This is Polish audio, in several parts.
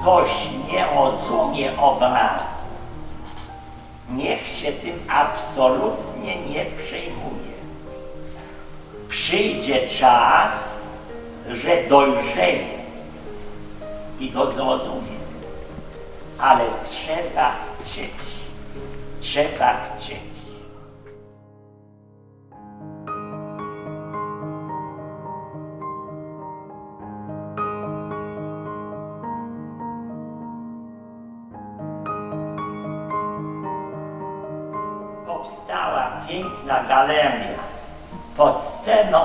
ktoś nie rozumie obrazu, niech się tym absolutnie nie przejmuje. Przyjdzie czas, że dojrzeje i go zrozumie. Ale trzeba chcieć. Trzeba chcieć. Powstała piękna galeria pod sceną,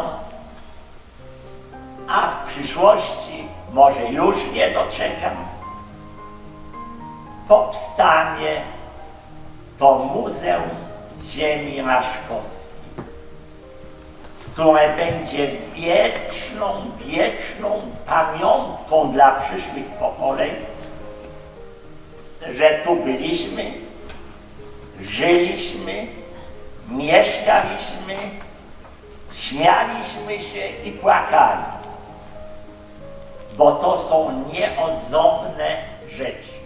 a w przyszłości, może już nie doczekam, powstanie to Muzeum Ziemi Raszkowskiej, które będzie wieczną, wieczną pamiątką dla przyszłych pokoleń, że tu byliśmy, żyliśmy, mieszkaliśmy, śmialiśmy się i płakali, bo to są nieodzowne rzeczy.